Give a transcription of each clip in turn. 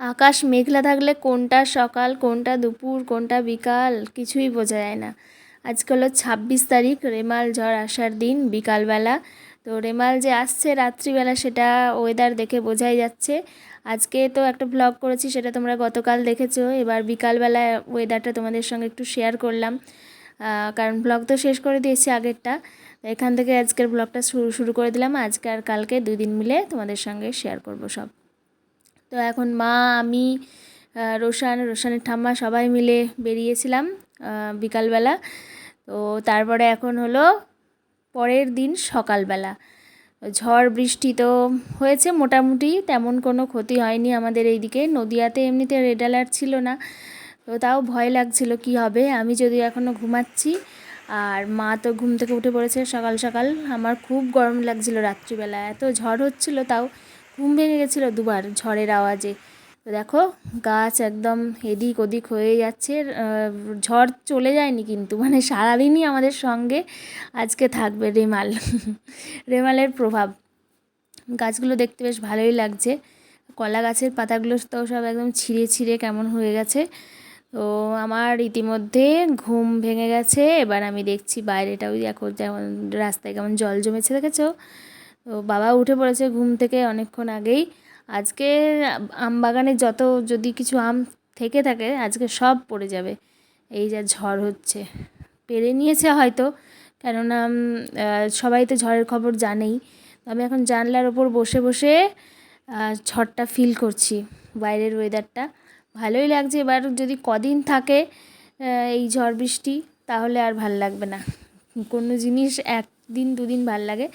আকাশ মেঘলা থাকলে কোনটা সকাল, কোনটা দুপুর, কোনটা বিকাল কিছুই বোঝা যায় না। আজকে হলো ছাব্বিশ তারিখ, রেমাল ঝড় আসার দিন, বিকালবেলা। তো রেমাল যে আসছে রাত্রিবেলা সেটা ওয়েদার দেখে বোঝাই যাচ্ছে। আজকে তো একটা ব্লগ করেছি, সেটা তোমরা গতকাল দেখেছ। এবার বিকালবেলা ওয়েদারটা তোমাদের সঙ্গে একটু শেয়ার করলাম। কারণ ব্লগ তো শেষ করে দিয়েছি আগেরটা। এখান থেকে আজকের ব্লগটা শুরু শুরু করে দিলাম। আজকে আর কালকে দুই দিন মিলে তোমাদের সঙ্গে শেয়ার করব সব। তো এখন মা, আমি রোশান, রোশানের ঠাম্মা সবাই মিলে বেরিয়েছিলাম বিকালবেলা। তো তারপরে এখন হলো পরের দিন সকালবেলা। ঝড়, বৃষ্টি তো হয়েছে মোটামুটি, তেমন কোনো ক্ষতি হয়নি আমাদের এইদিকে। নদিয়াতে এমনিতে রেড অ্যালার্ট ছিল না, তো তাও ভয় লাগছিল কি হবে। আমি যদি এখনও ঘুমাচ্ছি, আর মা তো ঘুম থেকে উঠে পড়েছে সকাল সকাল। আমার খুব গরম লাগছিল রাত্রিবেলা। এত ঝড় হচ্ছিল তাও। ঘুম ভেঙে গেছিল দুবার ঝড়ের আওয়াজে। তো দেখো, গাছ একদম এদিক ওদিক হয়ে যাচ্ছে। ঝড় চলে যায়নি কিন্তু মানে সারাদিনই আমাদের সঙ্গে আজকে থাকবে রেমাল। রেমালের প্রভাব। গাছগুলো দেখতে বেশ ভালোই লাগছে। কলা গাছের পাতাগুলো তো সব একদম ছিঁড়ে ছিঁড়ে কেমন হয়ে গেছে। তো আমার ইতিমধ্যে ঘুম ভেঙে গেছে। এবার আমি দেখছি বাইরেটা, ওই দেখো যেমন রাস্তায় কেমন জল জমেছে, দেখেছ? তো বাবা উঠে পড়েছে ঘুম থেকে অনেকক্ষণ আগেই। আজকে আম বাগানে যত যদি কিছু আম থেকে থাকে, আজকে সব পড়ে যাবে। এই যা ঝড় হচ্ছে। পেরে নিয়েছে হয়তো, কেননা সবাই তো ঝড়ের খবর জানেই। আমি এখন জানলার ওপর বসে বসে ঝড়টা ফিল করছি, বাইরের ওয়েদারটা ভালোই লাগছে। এবার যদি কদিন থাকে এই ঝড় বৃষ্টি, তাহলে আর ভালো লাগবে না। কোনো জিনিস একদিন দুদিন ভালো লাগে।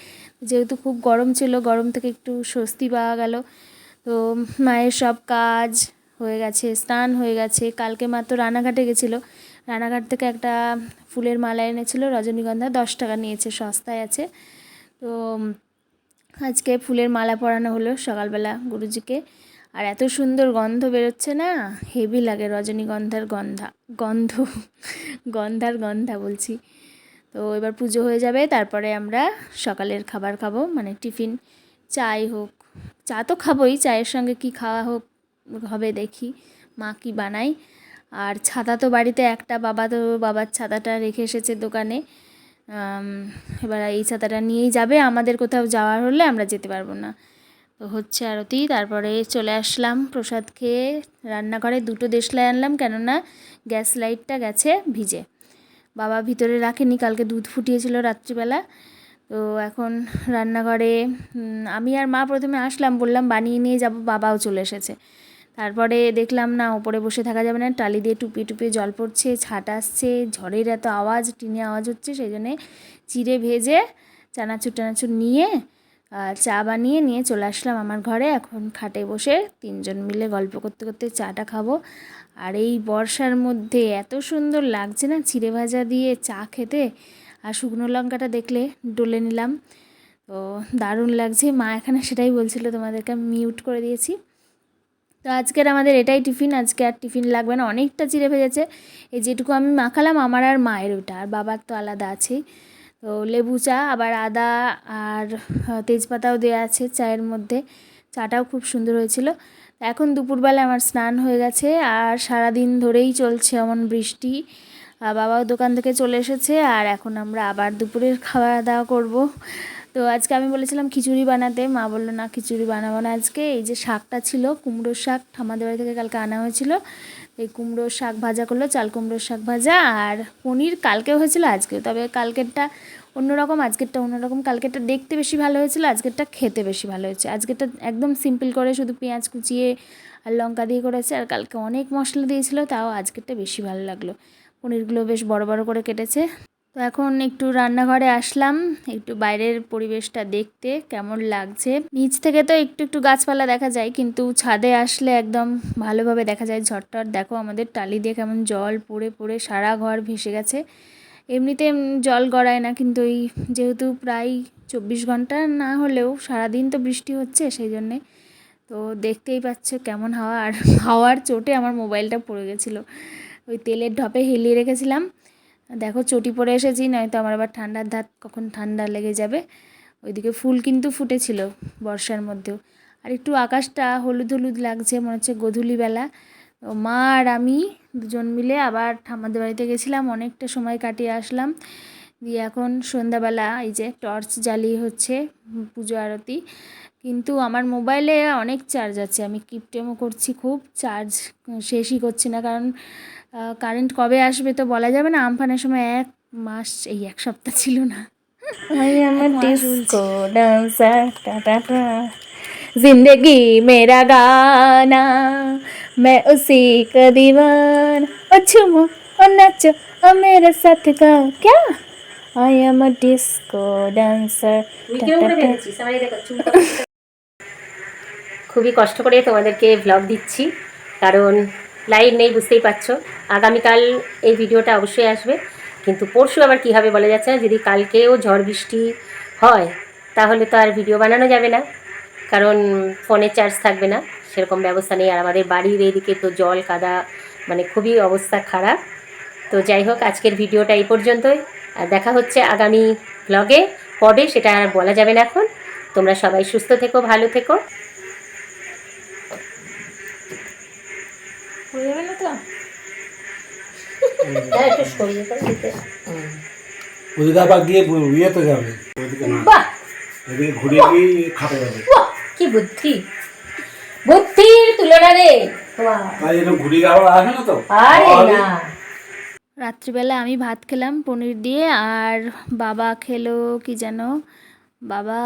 যেহেতু খুব গরম ছিল, গরম থেকে একটু স্বস্তি পাওয়া গেল। তো মায়ের সব কাজ হয়ে গেছে, স্নান হয়ে গেছে। কালকে মাত্র রানাঘাটে গেছিল। রানাঘাট থেকে একটা ফুলের মালা এনেছিল, রজনীগন্ধা, দশ টাকা নিয়েছে, সস্তায় আছে। তো আজকে ফুলের মালা পরানো হলো সকালবেলা গুরুজিকে। আর এত সুন্দর গন্ধ বেরোচ্ছে না? হেভি লাগে রজনীগন্ধার গন্ধা, গন্ধ, গন্ধার গন্ধা বলছি। তো এবার পুজো হয়ে যাবে, তারপরে আমরা সকালের খাবার খাব মানে টিফিন, চাই হোক, চা তো খাবোই, চায়ের সঙ্গে কি খাওয়া হোক, হবে দেখি, মা কি বানাই আর ছাতা তো বাড়িতে একটা, বাবা তো বাবার ছাতাটা রেখে এসেছে দোকানে। এবার এই ছাতাটা নিয়েই যাবে, আমাদের কোথাও যাওয়ার হলে আমরা যেতে পারব না। তো হচ্ছে আরতি, তারপরে চলে আসলাম প্রসাদ খেয়ে, রান্নাঘরে দুটো দেশলাই আনলাম, কেননা গ্যাস লাইটটা গেছে ভিজে। বাবা ভিতরে রাখেনি, কালকে দুধ ফুটিয়েছিল রাত্রিবেলা। তো এখন রান্নাঘরে আমি আর মা প্রথমে আসলাম, বললাম বানিয়ে নিয়ে যাব, বাবাও চলে এসেছে। তারপরে দেখলাম না, ওপরে বসে থাকা যাবে না, টালি দিয়ে টুপি টুপি জল পড়ছে, ছাট আসছে, ঝড়ের এত আওয়াজ, টিনে আওয়াজ হচ্ছে, সেই জন্যে চিড়ে ভেজে চানাচুর টানাচুর নিয়ে চা বানিয়ে নিয়ে চলে আসলাম আমার ঘরে। এখন খাটে বসে তিনজন মিলে গল্প করতে করতে চাটা খাব। আর এই বর্ষার মধ্যে এত সুন্দর লাগছে না চিড়ে ভাজা দিয়ে চা খেতে। আর শুকনো লঙ্কাটা দেখলে ডলে নিলাম। তো দারুণ লাগছে। মা এখানে সেটাই বলছিল, তোমাদেরকে আমি মিউট করে দিয়েছি। তো আজকের আমাদের এটাই টিফিন। আজকে আর টিফিন লাগবে না, অনেকটা চিড়ে ভেজেছে। এই যেটুকু আমি মাখালাম, আমার আর মায়ের ওটা আর বাবার তো আলাদা আছেই। তো লেবু চা, আবার আদা আর তেজপাতাও দেওয়া আছে চায়ের মধ্যে। চাটাও খুব সুন্দর হয়েছিল। এখন দুপুরবেলা আমার স্নান হয়ে গেছে আর সারাদিন ধরেই চলছে এমন বৃষ্টি। বাবাও দোকান থেকে চলে এসেছে আর এখন আমরা আবার দুপুরের খাওয়া দাওয়া করব। তো আজকে আমি বলেছিলাম খিচুড়ি বানাতে। মা বলল, না, খিচুড়ি বানাবো না আজকে। এই যে শাকটা ছিল কুমড়োর শাক ঠামাদের বাড়ি থেকে কালকে আনা হয়েছিল। এই কুমড়োর শাক ভাজা করল, চাল কুমড়োর শাক ভাজা আর পনির কালকেও হয়েছিল আজকেও তবে কালকেরটা অন্যরকম, আজকেরটা অন্যরকম। কালকেরটা দেখতে বেশি ভালো হয়েছিল, আজকেরটা খেতে বেশি ভালো হয়েছে। আজকেরটা একদম সিম্পল করে শুধু পেঁয়াজ কুচিয়ে আর লঙ্কা দিয়ে করেছে। আর কালকে অনেক মশলা দিয়েছিল, তাও আজকেরটা বেশি ভালো লাগল। পনিরগুলো বেশ বড় বড় করে কেটেছে। তো এখন একটু রান্নাঘরে আসলাম, একটু বাইরের পরিবেশটা দেখতে কেমন লাগছে। নিচ থেকে তো একটু একটু গাছপালা দেখা যায়, কিন্তু ছাদে আসলে একদম ভালোভাবে দেখা যায় ঝড়টর দেখো আমাদের টালি দিয়ে কেমন জল পড়ে পড়ে সারা ঘর ভেসে গেছে। এমনিতে জল গড়ায় না, কিন্তু এই যেহেতু প্রায় চব্বিশ ঘণ্টা না হলেও সারাদিন তো বৃষ্টি হচ্ছে সেই জন্যে। তো দেখতেই পাচ্ছ কেমন হাওয়া, আর হাওয়ার চোটে আমার মোবাইলটা পড়ে গেছিল। ওই তেলের ঢপে হেলিয়ে রেখেছিলাম। দেখো চটি পরে এসেছি, নয়তো আমার আবার ঠান্ডার ধাত কখন ঠান্ডা লেগে যাবে। ওইদিকে ফুল কিন্তু ফুটেছিল বর্ষার মধ্যেও। আর একটু আকাশটা হলুদ হলুদ লাগছে, মনে হচ্ছে গধূলিবেলা। মা আর আমি দুজন মিলে আবার ঠাম্মাদের বাড়িতে গেছিলাম, অনেকটা সময় কাটিয়ে আসলাম। দিয়ে এখন সন্ধ্যাবেলা এই যে টর্চ জ্বালিয়ে হচ্ছে পুজো আরতি কিন্তু আমার মোবাইলে অনেক চার্জ আছে আমি কিপটেমও করছি খুব চার্জ শেষই করছি না কারণ কারেন্ট কবে আসবে তো বলা যাবে না আমফানের সময় এক মাস এই এক সপ্তাহ ছিল না I am a এক মাস disco dancer. Ta ta ta. जिंदगी मेरा गाना मैं उसी का दीवाना ओ झूमो ओ नाचो ओ मेरे साथ गाओ क्या I am a disco dancer. খুবই কষ্ট করে তোমাদেরকে ব্লগ দিচ্ছি কারণ লাইট নেই বুঝতেই পারছ। আগামীকাল এই ভিডিওটা অবশ্যই আসবে কিন্তু পরশু আবার কী হবে বলা যাচ্ছে না যদি কালকেও ঝড় বৃষ্টি হয় তাহলে তো আর ভিডিও বানানো যাবে না কারণ ফোনে চার্জ থাকবে না সেরকম ব্যবস্থা নেই। আর আমাদের বাড়ির এইদিকে তো জল কাদা মানে খুবই অবস্থা খারাপ। তো যাই হোক আজকের ভিডিওটা এই পর্যন্তই। দেখা হচ্ছে আগামী ব্লগে কবে সেটা আর বলা যাবে না এখন। তোমরা সবাই সুস্থ থেকো ভালো থেকো। যাবে না তো? হ্যাঁ, একটু সরিয়ে দিতে। ওদিকে গিয়ে ইয়েতে যাবে। বাহ! এদিকে ঘুরে গিয়ে খাটে যাবে। কি বুদ্ধি। বুদ্ধির তুলনা রে। ঘুরে আবার আসে না তো? আরে, না। রাত্রিবেলা আমি ভাত খেলাম পনির দিয়ে আর বাবা খেলো কি যেন? বাবা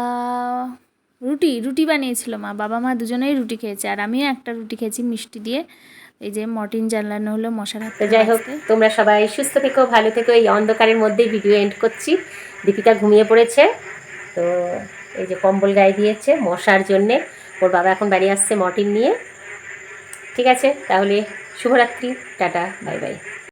রুটি রুটি বানিয়েছিল মা। বাবা মা দুজনেই রুটি খেয়েছে আর আমিও একটা রুটি খেয়েছি মিষ্টি দিয়ে। এই যে মটিন জ্বালানো হলো মশার হাত যাই হোক তোমরা সবাই সুস্থ থেকো ভালো থেকো। এই অন্ধকারের মধ্যেই ভিডিও এন্ড করছি। দীপিকা ঘুমিয়ে পড়েছে। তো এই যে কম্বল গায়ে দিয়েছে মশার জন্যে। ওর বাবা এখন বাড়ি আসছে মর্টিন নিয়ে। ঠিক আছে তাহলে শুভরাত্রি। Tata bye bye.